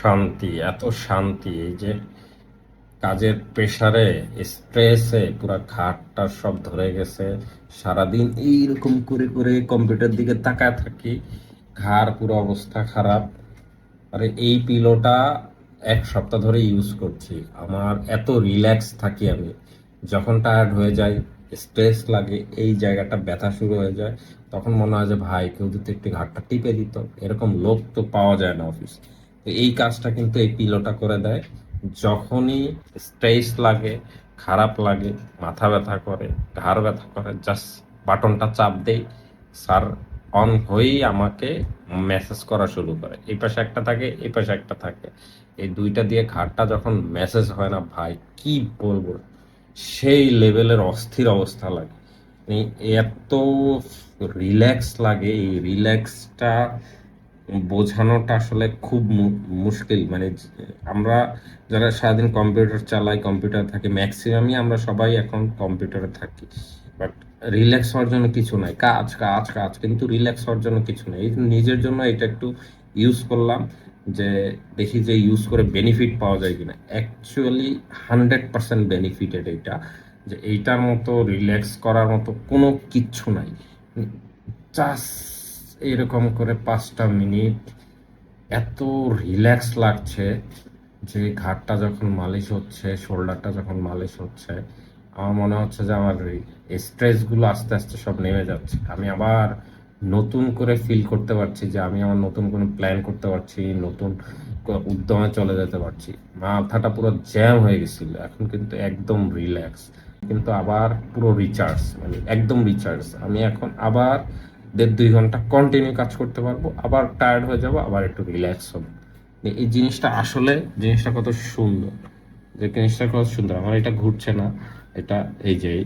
শান্তি, এত শান্তি, এই যে কাজের প্রেশারে, স্ট্রেসে পুরো ঘাটটা সব ধরে গেছে। সারাদিন এইরকম করে করে কম্পিউটার দিকে তাকায় থাকি, ঘাড় পুরো অবস্থা খারাপ। আরে এই পিলোটা এক সপ্তাহ ধরে ইউজ করছি। আমার এত রিল্যাক্স থাকি আমি। যখন টায়ার্ড হয়ে যাই স্ট্রেস লাগে, এই জায়গাটা ব্যথা শুরু হয়ে যায়। তখন মনে হয় যে, ভাই, কেউ যদি একটু ঘাটটা টিপে দিত। এরকম লোক তো পাওয়া যায় না অফিস তো এই কাজটা কিন্তু এই পিলোটা করে দেয়। যখনই স্ট্রেস লাগে, খারাপ লাগে, মাথা ব্যথা করে, ঘাড় ব্যথা করে জাস্ট বাটনটা চাপ দেই, স্যার অন হয়েই আমাকে মেসেজ করা শুরু করে। এই পাশে একটা থাকে, এই পাশে একটা থাকে। এই দুইটা দিয়ে ঘাটটা যখন মেসেজ হয় না, ভাই, কি বলব? সেই লেভেলের অস্থির অবস্থা লাগে। মানে এত রিল্যাক্স লাগে, এই রিল্যাক্সটা বোঝানোটা আসলে খুব মুশকিল। মানে আমরা যারা সারাদিন কম্পিউটার চালাই, কম্পিউটার থাকি, ম্যাক্সিমামই আমরা সবাই এখন কম্পিউটারে থাকি। বাট রিল্যাক্স হওয়ার জন্য কিছু নাই। কাজ কাজ কাজ কিন্তু রিল্যাক্স হওয়ার জন্য কিছু নাই। নিজের জন্য এটা একটু ইউজ করলাম যে, দেখি যে ইউজ করে বেনিফিট পাওয়া যায় কিনা। অ্যাকচুয়ালি হান্ড্রেড পার্সেন্ট বেনিফিটেড এটা যে এইটার মতো রিল্যাক্স করার মতো কোনো কিচ্ছু নাই। জাস্ট এরকম করে পাঁচটা মিনিট এত রিল্যাক্স লাগছে যে ঘাটটা যখন মালিশ হচ্ছে, শোল্ডারটা যখন মালিশ হচ্ছে, আমার মনে হচ্ছে যে আমার স্ট্রেসগুলো আস্তে আস্তে সব নেমে যাচ্ছে। আমি আবার নতুন করে ফিল করতে পারছি যে আমি আমার নতুন কোনো প্ল্যান করতে পারছি, নতুন উদ্যমে চলে যেতে পারছি। মাথাটা পুরো জ্যাম হয়ে গেছিল, এখন কিন্তু একদম রিল্যাক্স। কিন্তু আবার পুরো রিচার্জ মানে একদম রিচার্জ আমি এখন আবার দেড় দুই ঘণ্টা কন্টিনিউ কাজ করতে পারব, আবার টায়ার্ড হয়ে যাব, আবার একটু রিল্যাক্স হব। এই- জিনিসটা আসলে, জিনিসটা কত সুন্দর। যে জিনিসটা কত সুন্দর, আমার এটা ঘুরছে না, এটা এই যে,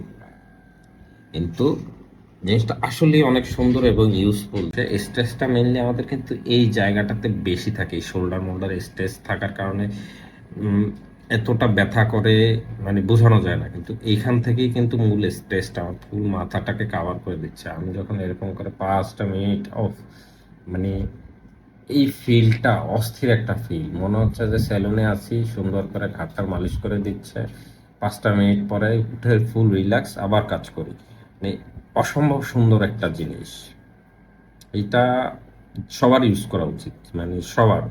কিন্তু জিনিসটা আসলে অনেক সুন্দর এবং ইউজফুল যে স্ট্রেসটা মেনলি আমাদের কিন্তু এই জায়গাটাতে বেশি থাকে, এই শোল্ডার মোল্ডার স্ট্রেস থাকার কারণে এতটা ব্যথা করে মানে বোঝানো যায় না। কিন্তু এইখান থেকেই কিন্তু মূল স্ট্রেসটা আমার ফুল মাথাটাকে কাভার করে দিচ্ছে। আমি যখন এরকম করে পাঁচটা মিনিট অফ মানে এই ফিলটা অস্থির একটা ফিল মনে হচ্ছে যে সেলুনে আছি, সুন্দর করে ঘাটটা মালিশ করে দিচ্ছে। পাঁচটা মিনিট পরে উঠে ফুল রিল্যাক্স আবার কাজ করি। মানে অসম্ভব সুন্দর একটা জিনিস। এটা সবার ইউজ করা উচিত। মানে সবার।